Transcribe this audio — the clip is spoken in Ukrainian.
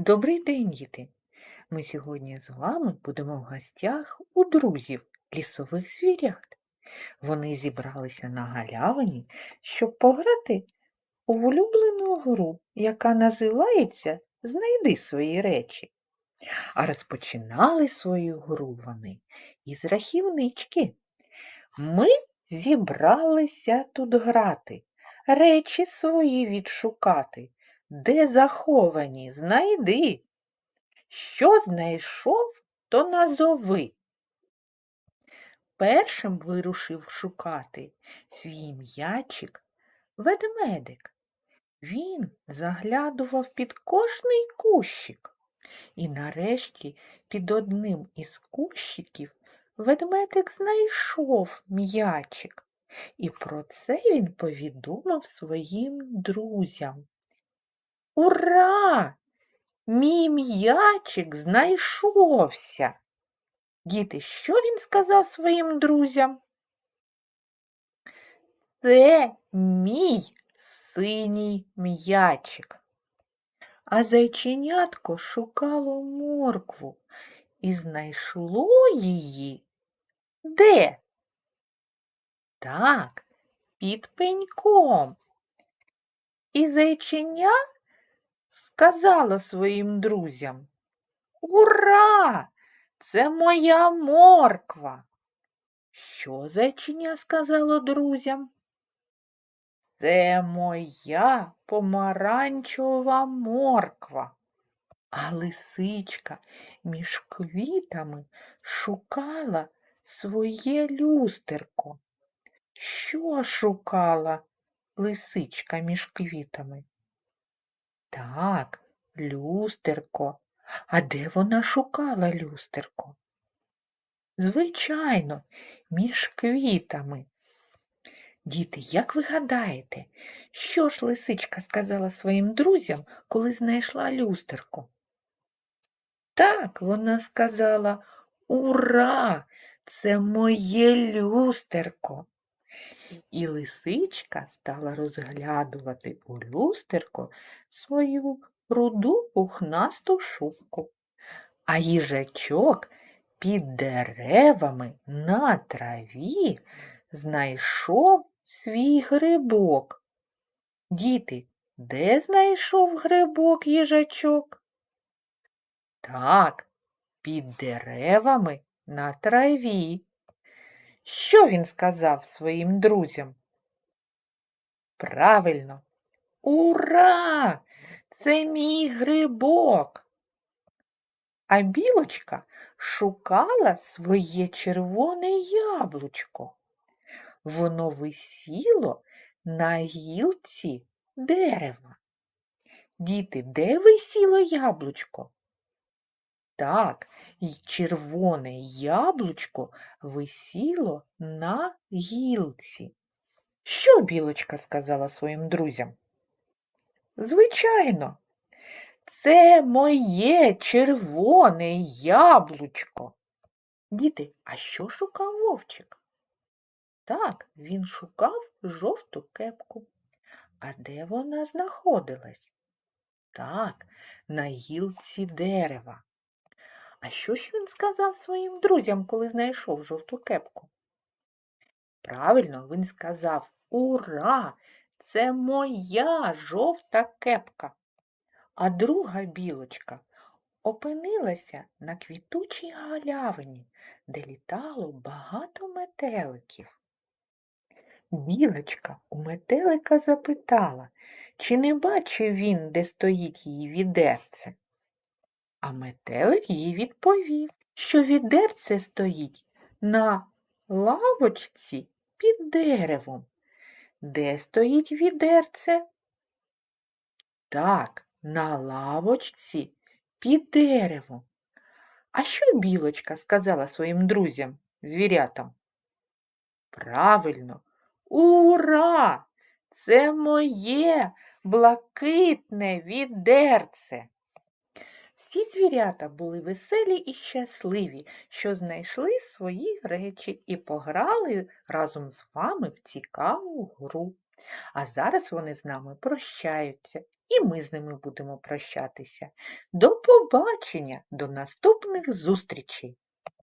Добрий день, діти! Ми сьогодні з вами будемо в гостях у друзів лісових звірят. Вони зібралися на галявині, щоб пограти у улюблену гру, яка називається Знайди свої речі. А розпочинали свою гру вони із рахівнички. Ми зібралися тут грати, речі свої відшукати. Де заховані, знайди. Що знайшов, то назови. Першим вирушив шукати свій м'ячик ведмедик. Він заглядував під кожний кущик. І нарешті під одним із кущиків ведмедик знайшов м'ячик. І про це він повідомив своїм друзям. Ура! Мій м'ячик знайшовся. Діти, що він сказав своїм друзям? Це мій синій м'ячик. А зайченятко шукало моркву і знайшло її. Де? Так, під пеньком. І зайченя сказала своїм друзям Ура! Це моя морква. Що зайчиня сказало друзям? Це моя помаранчева морква. А лисичка між квітами шукала своє люстерко. Що шукала лисичка між квітами? Так, люстерко. А де вона шукала люстерко? Звичайно, між квітами. Діти, як ви гадаєте, що ж лисичка сказала своїм друзям, коли знайшла люстерко? Так, вона сказала Ура! Це моє люстерко. І лисичка стала розглядувати у люстерко свою руду пухнасту шубку, а їжачок під деревами на траві знайшов свій грибок. Діти, де знайшов грибок їжачок? Так, під деревами на траві. Що він сказав своїм друзям? Правильно, ура! Це мій грибок. А білочка шукала своє червоне яблучко. Воно висіло на гілці дерева. Діти, де висіло яблучко? Так, і червоне яблучко висіло на гілці. Що білочка сказала своїм друзям? Звичайно, це моє червоне яблучко. Діти, а що шукав вовчик? Так, він шукав жовту кепку. А де вона знаходилась? Так, на гілці дерева. А що ж він сказав своїм друзям, коли знайшов жовту кепку? Правильно, він сказав Ура! Це моя жовта кепка. А друга білочка опинилася на квітучій галявині, де літало багато метеликів. Білочка у метелика запитала, чи не бачив він, де стоїть її відерце. А метелик їй відповів, що відерце стоїть на лавочці під деревом. Де стоїть відерце? Так, на лавочці під деревом. А що білочка сказала своїм друзям, звірятам? Правильно, ура! Це моє блакитне відерце. Всі звірята були веселі і щасливі, що знайшли свої речі і пограли разом з вами в цікаву гру. А зараз вони з нами прощаються, і ми з ними будемо прощатися. До побачення, до наступних зустрічей!